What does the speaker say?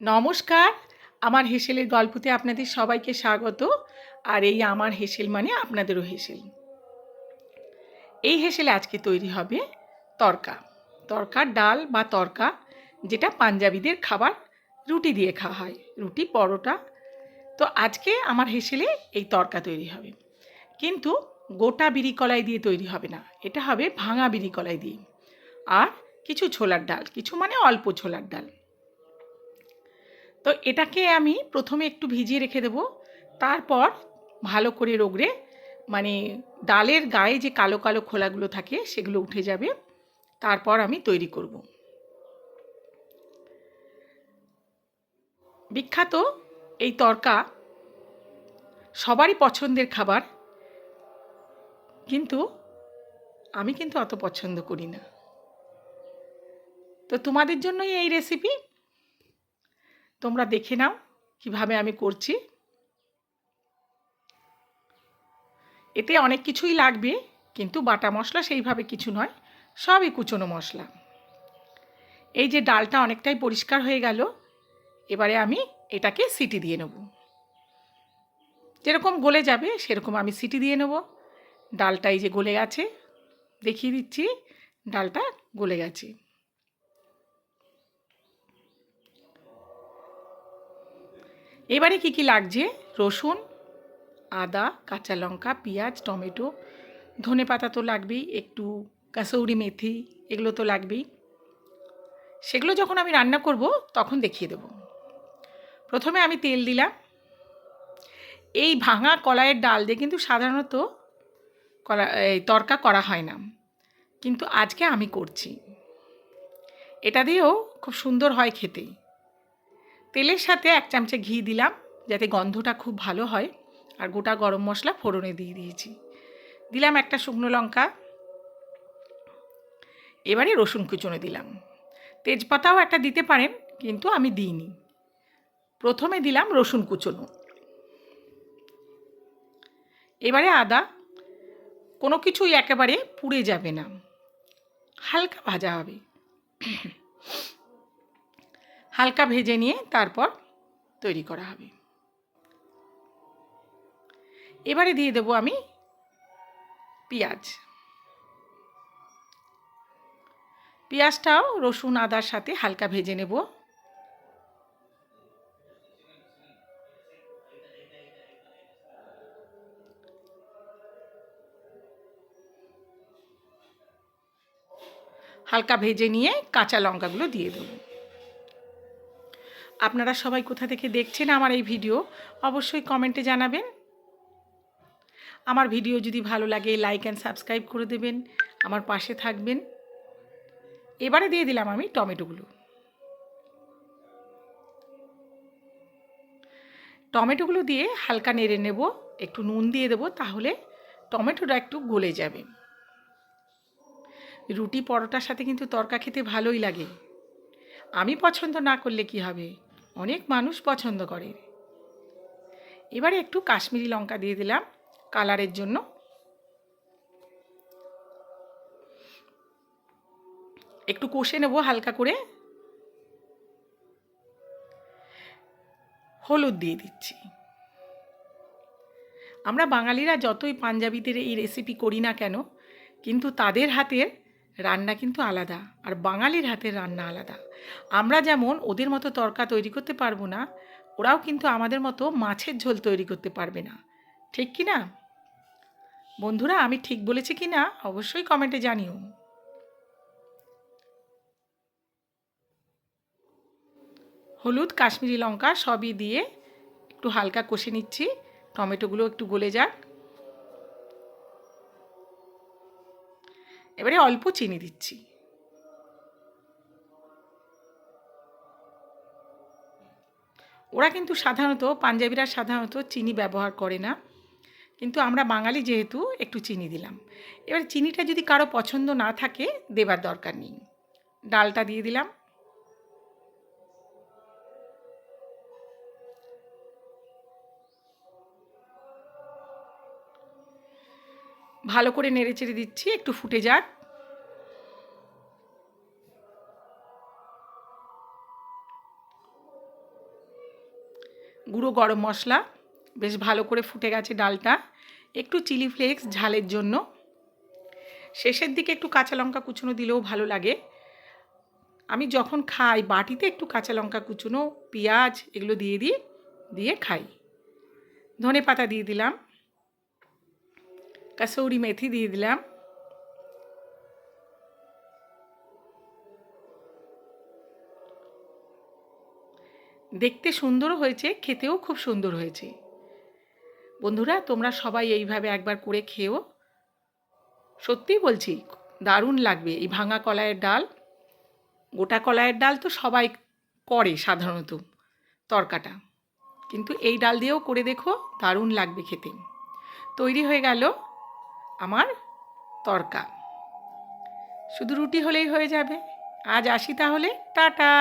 নমস্কার, আমার হেসেলের গল্পতে আপনাদের সবাইকে স্বাগত, আর এই আমার হেসেল মানে আপনাদেরও হেসেল। এই হেসেলে আজকে তৈরি হবে তরকা। তরকার ডাল বা তরকা যেটা পাঞ্জাবিদের খাবার, রুটি দিয়ে খাওয়া হয়, রুটি, পরোটা। তো আজকে আমার হেসেলে এই তরকা তৈরি হবে। কিন্তু গোটা বিড়ি কলাই দিয়ে তৈরি হবে না, এটা হবে ভাঙা বিড়ি কলাই দিয়ে। আর কিছু ছোলার ডাল, কিছু মানে অল্প ছোলার ডাল। তো এটাকে আমি প্রথমে একটু ভিজিয়ে রেখে দেবো। তারপর ভালো করে রোগড়ে মানে ডালের গায়ে যে কালো কালো খোলাগুলো থাকে সেগুলো উঠে যাবে। তারপর আমি তৈরি করব। বিখ্যাত এই তরকা সবারই পছন্দের খাবার, কিন্তু আমি কিন্তু অত পছন্দ করি না। তো তোমাদের জন্যই এই রেসিপি তোমরা দেখে নাও কীভাবে আমি করছি। এতে অনেক কিছুই লাগবে, কিন্তু বাটা মশলা সেইভাবে কিছু নয়, সবই কুচনো মশলা। এই যে ডালটা অনেকটাই পরিষ্কার হয়ে গেল, এবারে আমি এটাকে সিটি দিয়ে নেব। যেরকম গলে যাবে, সেরকম আমি সিটি দিয়ে নেব। ডালটা এই যে গলে গেছে, দেখিয়ে দিচ্ছি, ডালটা গলে গেছে। এবারে কি কি লাগছে? রসুন, আদা, কাঁচা লঙ্কা, পেঁয়াজ, টমেটো, ধনে পাতা তো লাগবেই, একটু কাসৌরি মেথি, এগুলো তো লাগবেই। সেগুলো যখন আমি রান্না করব, তখন দেখিয়ে দেব। প্রথমে আমি তেল দিলাম। এই ভাঙা কলাইয়ের ডাল দিয়ে কিন্তু সাধারণত এই তরকা করা হয় না। কিন্তু আজকে আমি করছি। এটা দিয়েও খুব সুন্দর হয় খেতে। তেলের সাথে এক চামচে ঘি দিলাম, যাতে গন্ধটা খুব ভালো হয়, আর গোটা গরম মশলা ফোড়নে দিয়ে দিয়েছি। দিলাম একটা শুকনো লঙ্কা। এবারে রসুন কুচনো দিলাম। তেজপাতাও একটা দিতে পারেন, কিন্তু আমি দিইনি। প্রথমে দিলাম রসুন কুচনো। এবারে আদা। কোনো কিছুই একেবারে পুড়ে যাবে না। হালকা ভাজা হবে। হালকা ভেজে নিয়ে তারপর তৈরি করা হবে। এবারে দিয়ে দেবো আমি পেঁয়াজ। পেঁয়াজটাও রসুন, আদার সাথে হালকা ভেজে নেব। হালকা ভেজে নিয়ে কাঁচা লঙ্কাগুলো দিয়ে দেবো। আপনারা সবাই কোথা থেকে দেখছেন আমার এই ভিডিও, অবশ্যই কমেন্টে জানাবেন। আমার ভিডিও যদি ভালো লাগে লাইক অ্যান্ড সাবস্ক্রাইব করে দেবেন, আমার পাশে থাকবেন। এবারে দিয়ে দিলাম আমি টমেটোগুলো। টমেটোগুলো দিয়ে হালকা নেড়ে নেব, একটু নুন দিয়ে দেবো, তাহলে টমেটোটা একটু গলে যাবে। রুটি পরোটার সাথে কিন্তু তরকা খেতে ভালোই লাগে। আমি পছন্দ না করলে কি হবে? অনেক মানুষ পছন্দ করে। এবারে একটু কাশ্মীরি লঙ্কা দিয়ে দিলাম কালারের জন্য। একটু কষে নেব হালকা করে। হলুদ দিয়ে দিচ্ছি। আমরা বাঙালিরা যতই পাঞ্জাবিদের এই রেসিপি করি না কেন, কিন্তু তাদের হাতের রান্না কিন্তু আলাদা, আর বাঙালির হাতের রান্না আলাদা। আমরা যেমন ওদের মতো তরকা তৈরি করতে পারব না, ওরাও কিন্তু আমাদের মতো মাছের ঝোল তৈরি করতে পারবে না। ঠিক কি না? বন্ধুরা, আমি ঠিক বলেছি কি না? অবশ্যই কমেন্টে জানিও। হলুদ, কাশ্মীরি লঙ্কা সবই দিয়ে একটু হালকা কষে নিচ্ছি। টমেটোগুলো একটু গলে যাক। এবারে অল্প চিনি দিচ্ছি। ওরা কিন্তু সাধারণত, পাঞ্জাবিরা সাধারণত চিনি ব্যবহার করে না। কিন্তু আমরা বাঙালি যেহেতু, একটু চিনি দিলাম। এবার চিনিটা যদি কারও পছন্দ না থাকে, দেবার দরকার নেই। ডালটা দিয়ে দিলাম। ভালো করে নেড়ে চেড়ে দিচ্ছি, একটু ফুটে যাক। গুঁড়ো গরম মশলা, বেশ ভালো করে ফুটে গেছে ডালটা। একটু চিলি ফ্লেক্স ঝালের জন্য। শেষের দিকে একটু কাঁচা লঙ্কা কুচুনো দিলেও ভালো লাগে। আমি যখন খাই, বাটিতে একটু কাঁচা লঙ্কা কুচুনো, পেঁয়াজ এগুলো দিয়ে দিই, দিয়ে খাই। ধনে পাতা দিয়ে দিলাম। কাসৌরি মেথি দিয়ে দিলাম দেখতে সুন্দর হয়েছে, খেতেও খুব সুন্দর হয়েছে। বন্ধুরা, তোমরা সবাই এইভাবে একবার করে খেও সত্যিই বলছি, দারুণ লাগবে। এই ভাঙা কলাইয়ের ডাল, গোটা কলাইয়ের ডাল তো সবাই করে সাধারণত তরকাটা। কিন্তু এই ডাল দিয়েও করে দেখো, দারুণ লাগবে খেতে। তৈরি হয়ে গেল আমার তরকা। শুধু রুটি হলেই হয়ে যাবে। আজ আসি তাহলে। টাটা।